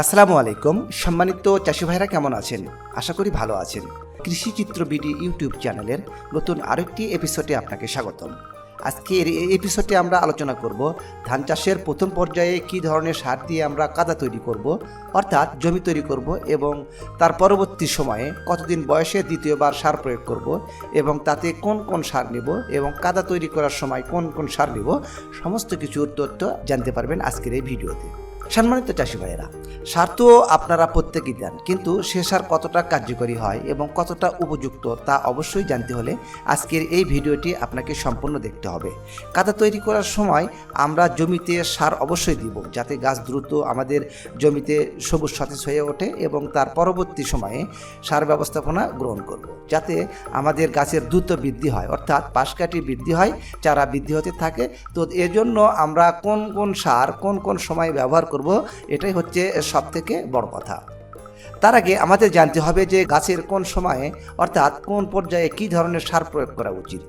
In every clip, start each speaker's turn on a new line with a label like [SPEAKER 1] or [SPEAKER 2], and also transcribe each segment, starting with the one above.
[SPEAKER 1] আসসালামু আলাইকুম। সম্মানিত চাষি ভাইরা কেমন আছেন? আশা করি ভালো আছেন। কৃষি চিত্র বিডি ইউটিউব চ্যানেলের নতুন আরেকটি এপিসোডে আপনাকে স্বাগতম। আজকের এই এপিসোডে আমরা আলোচনা করব ধান চাষের প্রথম পর্যায়ে কী ধরনের সার দিয়ে আমরা কাদা তৈরি করব, অর্থাৎ জমি তৈরি করব এবং তার পরবর্তী সময়ে কতদিন বয়সে দ্বিতীয়বার সার প্রয়োগ করব এবং তাতে কোন কোন সার নেব এবং কাদা তৈরি করার সময় কোন কোন সার নেব, সমস্ত কিছুর তথ্য জানতে পারবেন আজকের এই ভিডিওতে। সম্মানিত চাষি ভাইয়েরা সার তো আপনারা প্রত্যেকেই দেন, কিন্তু সে সার কতটা কার্যকরী হয় এবং কতটা উপযুক্ত তা অবশ্যই জানতে হলে আজকের এই ভিডিওটি আপনাকে সম্পূর্ণ দেখতে হবে। কাদা তৈরি করার সময় আমরা জমিতে সার অবশ্যই দিব, যাতে গাছ দ্রুত আমাদের জমিতে সবুজ সতেজ হয়ে ওঠে এবং তার পরবর্তী সময়ে সার ব্যবস্থাপনা গ্রহণ করব, যাতে আমাদের গাছের দ্রুত বৃদ্ধি হয়, অর্থাৎ পাশকাঠি বৃদ্ধি হয়, চারা বৃদ্ধি হতে থাকে। তো এজন্য আমরা কোন কোন সার কোন কোন সময় ব্যবহার করব এটাই হচ্ছে সব থেকে বড় কথা। তার আগে আমাদের জানতে হবে যে গাছের কোন সময়ে, অর্থাৎ কোন পর্যায়ে কী ধরনের সার প্রয়োগ করা উচিত।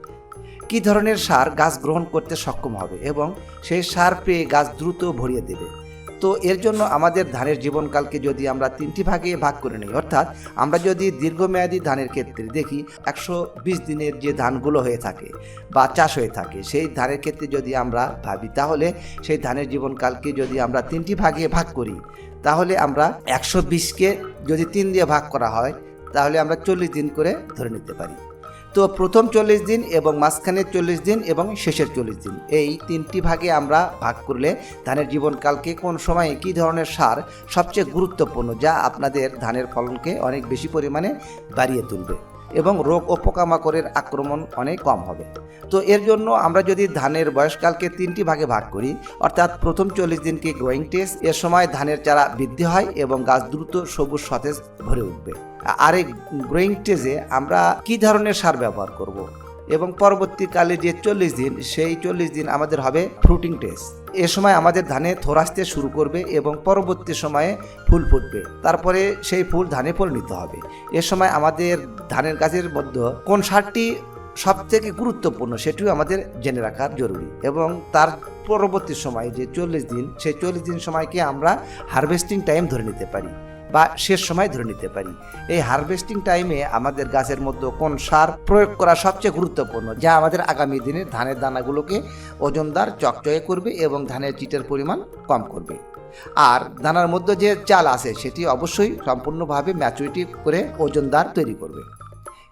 [SPEAKER 1] কী ধরনের সার গাছ গ্রহণ করতে সক্ষম হবে এবং সেই সার পেয়ে গাছ দ্রুত ভরিয়ে দেবে। তো এর জন্য আমাদের ধানের জীবনকালকে যদি আমরা তিনটি ভাগে ভাগ করে নিই, অর্থাৎ আমরা যদি দীর্ঘমেয়াদী ধানের ক্ষেত্রে দেখি, একশো বিশ দিনের যে ধানগুলো হয়ে থাকে বা চাষ হয়ে থাকে, সেই ধানের ক্ষেত্রে যদি আমরা ভাবি, তাহলে সেই ধানের জীবনকালকে যদি আমরা তিনটি ভাগে ভাগ করি, তাহলে আমরা একশো বিশকে যদি তিন দিয়ে ভাগ করা হয়, তাহলে আমরা চল্লিশ দিন করে ধরে নিতে পারি। তো প্রথম চল্লিশ দিন এবং মাঝখানের চল্লিশ দিন এবং শেষের চল্লিশ দিন। এই তিনটি ভাগে আমরা ভাগ করলে ধানের জীবনকালকে কোন সময়ে কী ধরনের সার সবচেয়ে গুরুত্বপূর্ণ যা আপনাদের ধানের ফলনকে অনেক বেশি পরিমাণে বাড়িয়ে তুলবে। এবং রোগ ও পোকামাকড়ের আক্রমণ অনেক কম হবে তো এর জন্য আমরা যদি ধানের বয়সকালকে তিনটি ভাগে ভাগ করি, অর্থাৎ প্রথম চল্লিশ দিনকে গ্রোয়িং টেস্ট এর সময় ধানের চারা বৃদ্ধি হয় এবং গাছ দ্রুত সবুজ সতেজ ভরে উঠবে আর এই গ্রোয়িং টেজে আমরা কি ধরনের সার ব্যবহার করব। এবং পরবর্তীকালে যে চল্লিশ দিন, সেই চল্লিশ দিন আমাদের হবে ফ্রুটিং টেস্ট এ সময় আমাদের ধানে থোর আসতে শুরু করবে এবং পরবর্তী সময়ে ফুল ফুটবে। তারপরে সেই ফুল ধানে পরিণত হবে। এ সময় আমাদের ধানের গাছের মধ্যে কোন সারটি সব থেকে গুরুত্বপূর্ণ, সেটিও আমাদের জেনে রাখা জরুরি। এবং তার পরবর্তী সময় যে চল্লিশ দিন, সেই চল্লিশ দিন সময়কে আমরা হারভেস্টিং টাইম ধরে নিতে পারি। বা শেষ সময় ধরে নিতে পারি। এই হারভেস্টিং টাইমে আমাদের গাছের মধ্যে কোন সার প্রয়োগ করা সবচেয়ে গুরুত্বপূর্ণ, যা আমাদের আগামী দিনে ধানের দানাগুলোকে ওজনদার চকচকে করবে এবং ধানের চিটের পরিমাণ কম করবে। আর দানার মধ্যে যে চাল আছে, সেটি অবশ্যই সম্পূর্ণভাবে ম্যাচুরিটি করে ওজনদার তৈরি করবে।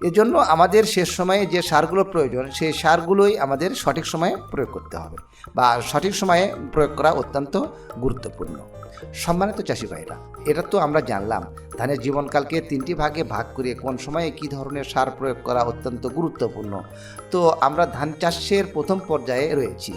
[SPEAKER 1] এজন্য আমাদের শেষ সময়ে যে সারগুলো প্রয়োজন, সেই সারগুলোই আমাদের সঠিক সময়ে প্রয়োগ করতে হবে বা সঠিক সময়ে প্রয়োগ করা অত্যন্ত গুরুত্বপূর্ণ। সম্মানিত চাষি ভাইরা, এটা তো আমরা জানলাম, ধানের জীবনকালকে তিনটি ভাগে ভাগ করে কোন সময়ে কী ধরনের সার প্রয়োগ করা অত্যন্ত গুরুত্বপূর্ণ। তো আমরা ধান চাষের প্রথম পর্যায়ে রয়েছি।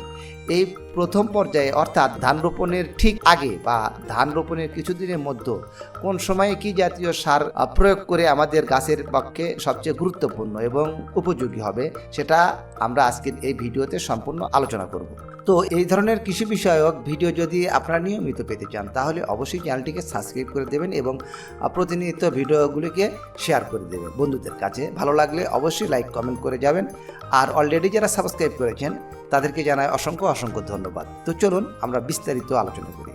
[SPEAKER 1] এই প্রথম পর্যায়ে অর্থাৎ ধান রোপণের ঠিক আগে বা ধান রোপণের কিছুদিনের মধ্যে কোন সময়ে কি জাতীয় সার প্রয়োগ করে আমাদের গাছের পক্ষে সবচেয়ে গুরুত্বপূর্ণ এবং উপযোগী হবে, সেটা আমরা আজকের এই ভিডিওতে সম্পূর্ণ আলোচনা করব। তো এই ধরনের কৃষি বিষয়ক ভিডিও যদি আপনারা নিয়মিত পেতে চান, তাহলে অবশ্যই চ্যানেলটিকে সাবস্ক্রাইব করে দেবেন এবং প্রতিনিয়ত ভিডিওগুলিকে শেয়ার করে দেবেন। বন্ধুদের কাছে ভালো লাগলে অবশ্যই লাইক কমেন্ট করে যাবেন। আর অলরেডি যারা সাবস্ক্রাইব করেছেন, তাদেরকে জানাই অসংখ্য অসংখ্য ধন্যবাদ। তো চলুন আমরা বিস্তারিত আলোচনা করি।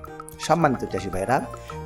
[SPEAKER 1] সম্মানিত চাষি ভাইরা,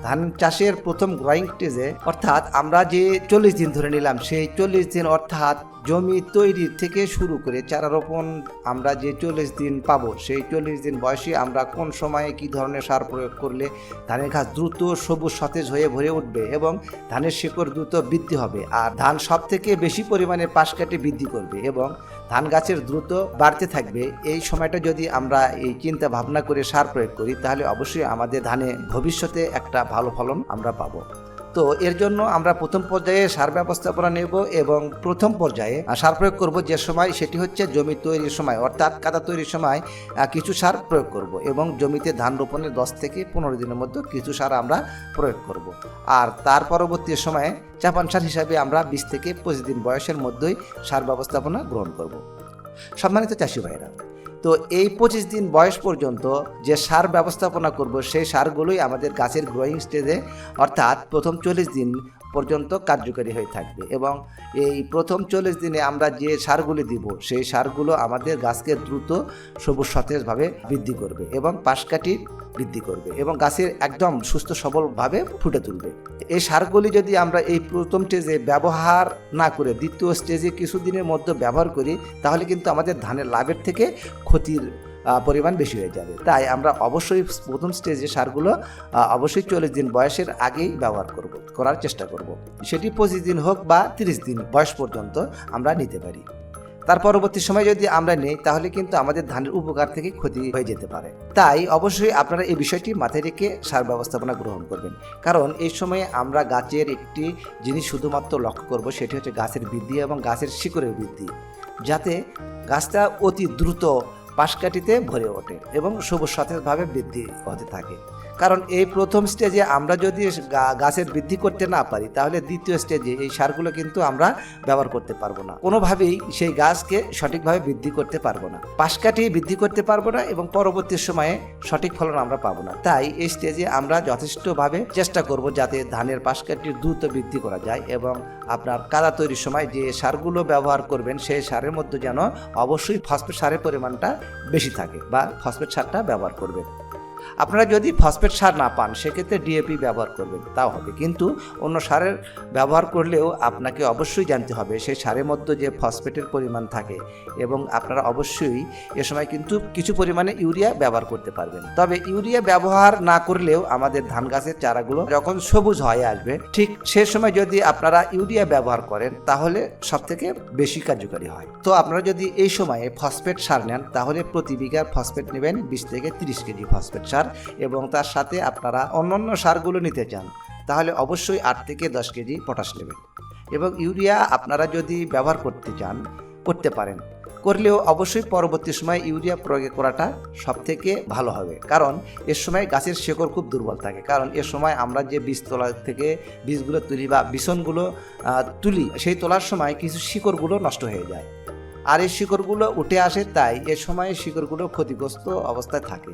[SPEAKER 1] ধান চাষের প্রথম গ্রোয়িং স্টেজে অর্থাৎ আমরা যে চল্লিশ দিন ধরে নিলাম, সেই চল্লিশ দিন অর্থাৎ জমি তৈরি থেকে শুরু করে চারা রোপণ আমরা যে চল্লিশ দিন পাবো, সেই চল্লিশ দিন বয়সে আমরা কোন সময়ে কি ধরনের সার প্রয়োগ করলে ধানের গাছ দ্রুত সবুজ সতেজ হয়ে ভরে উঠবে এবং ধানের শিকড় দ্রুত বৃদ্ধি হবে আর ধান সব থেকে বেশি পরিমাণে পাশ কাটে বৃদ্ধি করবে এবং ধান গাছের দ্রুত বাড়তে থাকবে, এই সময়টা যদি আমরা এই চিন্তা ভাবনা করে সার প্রয়োগ করি, তাহলে অবশ্যই আমাদের ধানে ভবিষ্যতে একটা ভালো ফলন আমরা পাবো। তো এর জন্য আমরা প্রথম পর্যায়ে সার ব্যবস্থাপনা নেব এবং প্রথম পর্যায়ে সার প্রয়োগ করব যে সময়, সেটি হচ্ছে জমি তৈরির সময়, অর্থাৎ কাদা তৈরির সময় কিছু সার প্রয়োগ করব এবং জমিতে ধান রোপণের দশ থেকে পনেরো দিনের মধ্যে কিছু সার আমরা প্রয়োগ করব। আর তার পরবর্তী সময়ে চাপান সার হিসাবে আমরা বিশ থেকে পঁচিশ দিন বয়সের মধ্যেই সার ব্যবস্থাপনা গ্রহণ করব। সম্মানিত চাষি ভাইরা তো এই পঁচিশ দিন বয়স পর্যন্ত যে সার ব্যবস্থাপনা করব, সেই সারগুলোই আমাদের গাছের গ্রোয়িং স্টেজে অর্থাৎ প্রথম চল্লিশ দিন পর্যন্ত কার্যকারী হয়ে থাকবে এবং এই প্রথম চল্লিশ দিনে আমরা যে সারগুলি দিব, সেই সারগুলো আমাদের গাছকে দ্রুত সবুজ সতেজভাবে বৃদ্ধি করবে এবং পাশকাঠি বৃদ্ধি করবে এবং গাছের একদম সুস্থ সবলভাবে ফুটে তুলবে। এই সারগুলি যদি আমরা এই প্রথম স্টেজে ব্যবহার না করে, দ্বিতীয় স্টেজে কিছুদিনের মধ্যে ব্যবহার করি, তাহলে কিন্তু আমাদের ধানের লাভের থেকে ক্ষতির পরিমাণ বেশি হয়ে যাবে। তাই আমরা অবশ্যই প্রথম স্টেজে সারগুলো অবশ্যই চল্লিশ দিন বয়সের আগেই ব্যবহার করব, করার চেষ্টা করব। সেটি পঁচিশ দিন হোক বা তিরিশ দিন বয়স পর্যন্ত আমরা নিতে পারি। তার পরবর্তী সময় যদি আমরা নেই, তাহলে কিন্তু আমাদের ধানের উপকার থেকে ক্ষতি হয়ে যেতে পারে। তাই অবশ্যই আপনারা এই বিষয়টি মাথায় রেখে সার ব্যবস্থাপনা গ্রহণ করবেন। কারণ এই সময়ে আমরা গাছের একটি জিনিস শুধুমাত্র লক্ষ্য করব, সেটি হচ্ছে গাছের বৃদ্ধি এবং গাছের শিকড়ের বৃদ্ধি। যাতে গাছটা অতি দ্রুত পাশকাঠিতে ভরে ওঠে এবং সবুজ সতেজভাবে বৃদ্ধি হতে থাকে। কারণ এই প্রথম স্টেজে আমরা যদি গাছের বৃদ্ধি করতে না পারি, তাহলে দ্বিতীয় স্টেজে এই সারগুলো কিন্তু আমরা ব্যবহার করতে পারব না। কোনোভাবেই সেই গাছকে সঠিকভাবে বৃদ্ধি করতে পারব না। পাশকাঠি বৃদ্ধি করতে পারব না এবং পরবর্তী সময়ে সঠিক ফলন আমরা পাবো না। তাই এই স্টেজে আমরা যথেষ্টভাবে চেষ্টা করব যাতে ধানের পাশ পাশকাঠি দ্রুত বৃদ্ধি করা যায় এবং আপনার কাদা তৈরির সময় যে সারগুলো ব্যবহার করবেন, সেই সারের মধ্যে যেন অবশ্যই ফসফেট সারের পরিমাণটা বেশি থাকে বা ফসফেট সারটা ব্যবহার করবেন। আপনারা যদি ফসফেট সার না পান, সেক্ষেত্রে ডিএপি ব্যবহার করবেন, তাও হবে। কিন্তু অন্য সারের ব্যবহার করলেও আপনাকে অবশ্যই জানতে হবে, সেই সারের মধ্যে যে ফসফেটের পরিমাণ থাকে এবং আপনারা অবশ্যই এ সময় কিন্তু কিছু পরিমাণে ইউরিয়া ব্যবহার করতে পারবেন। তবে ইউরিয়া ব্যবহার না করলেও আমাদের ধান গাছের চারাগুলো যখন সবুজ হয়ে আসবে, ঠিক সে সময় যদি আপনারা ইউরিয়া ব্যবহার করেন, তাহলে সব থেকে বেশি কার্যকারী হয়। তো আপনারা যদি এই সময়ে ফসফেট সার নেন, তাহলে প্রতি বিঘার ফসফেট নেবেন বিশ থেকে তিরিশ কেজি ফসফেট সার এবং তার সাথে আপনারা অন্যান্য সারগুলো নিতে চান, তাহলে অবশ্যই আট থেকে দশ কেজি পটাশ নেবেন। এবং ইউরিয়া আপনারা যদি ব্যবহার করতে চান, করতে পারেন। করলেও অবশ্যই পরবর্তী সময় ইউরিয়া প্রয়োগ করাটা সব থেকে ভালো হবে। কারণ এর সময় গাছের শেকড় খুব দুর্বল থাকে। কারণ এর সময় আমরা যে বীজ তোলা থেকে বীজগুলো তুলি বা বিছনগুলো তুলি, সেই তোলার সময় কিছু শিকড়গুলো নষ্ট হয়ে যায়। আর এই শিকড়গুলো উঠে আসে, তাই এ সময় শিকড়গুলো ক্ষতিগ্রস্ত অবস্থায় থাকে।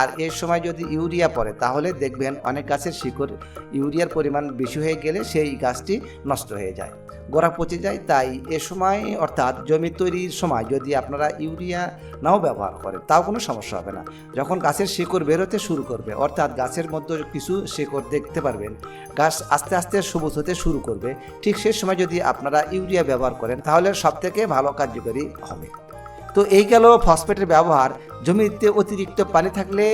[SPEAKER 1] আর এর সময় যদি ইউরিয়া পড়ে, তাহলে দেখবেন অনেক গাছের শিকড় ইউরিয়ার পরিমাণ বেশি হয়ে গেলে সেই গাছটি নষ্ট হয়ে যায়, গোড়া পচে যায়। তাই এ সময়, অর্থাৎ জমি তৈরির সময় যদি আপনারা ইউরিয়া নাও ব্যবহার করেন, তাও কোনো সমস্যা হবে না। যখন গাছের শিকড় বেরোতে শুরু করবে, অর্থাৎ গাছের মধ্যে কিছু শিকড় দেখতে পারবেন, গাছ আস্তে আস্তে সবুজ হতে শুরু করবে। ঠিক সেই সময় যদি আপনারা ইউরিয়া ব্যবহার করেন, তাহলে সব থেকে ভালো কার্যকরী হবে। তো এই গেল ফসফেটের ব্যবহার। জমিতে অতিরিক্ত পানি থাকলে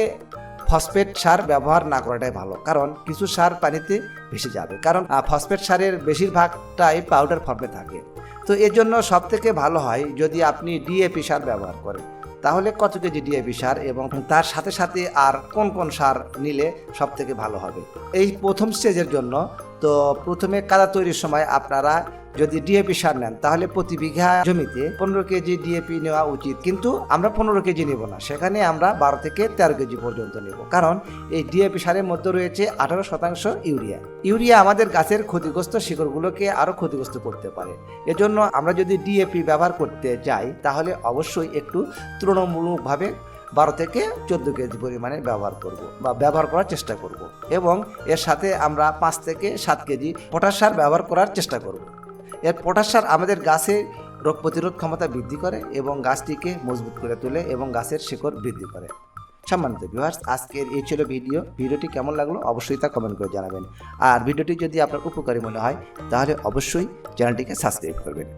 [SPEAKER 1] ফসফেট সার ব্যবহার না করাটাই ভালো। কারণ কিছু সার পানিতে ভেসে যাবে। কারণ ফসফেট সারের বেশিরভাগটাই পাউডার ফর্মে থাকে। তো এর জন্য সব থেকে ভালো হয় যদি আপনি ডিএপি সার ব্যবহার করেন। তাহলে কত কেজি ডিএপি সার এবং তার সাথে সাথে আর কোন কোন সার নিলে সব থেকে ভালো হবে? এই প্রথম স্টেজের জন্য তো প্রথমে কাদা তৈরির সময় আপনারা যদি ডিএপি সার নেন, তাহলে প্রতি বিঘা জমিতে পনেরো কেজি ডিএপি নেওয়া উচিত। কিন্তু আমরা পনেরো কেজি নেব না। সেখানে আমরা বারো থেকে তেরো কেজি পর্যন্ত নেব। কারণ এই ডিএপি সারের মধ্যে রয়েছে আঠারো শতাংশ ইউরিয়া। ইউরিয়া আমাদের গাছের ক্ষতিগ্রস্ত শিকড়গুলোকে আরও ক্ষতিগ্রস্ত করতে পারে। এজন্য আমরা যদি ডিএপি ব্যবহার করতে যাই, তাহলে অবশ্যই একটু তুলনামূলকভাবে বারো থেকে চোদ্দ কেজি পরিমাণে ব্যবহার করব বা ব্যবহার করার চেষ্টা করব। এবং এর সাথে আমরা পাঁচ থেকে সাত কেজি পটাশ সার ব্যবহার করার চেষ্টা করব। এর পটাশ সার আমাদের গাছে রোগ প্রতিরোধ ক্ষমতা বৃদ্ধি করে এবং গাছটিকে মজবুত করে তোলে এবং গাছের শিকড় বৃদ্ধি করে। সম্মানিত ভিউয়ার্স আজকের এই ছিল ভিডিও। ভিডিওটি কেমন লাগল অবশ্যই তা কমেন্ট করে জানাবেন। আর ভিডিওটি যদি আপনার উপকারী মনে হয়, তাহলে অবশ্যই চ্যানেলটিকে সাবস্ক্রাইব করবেন।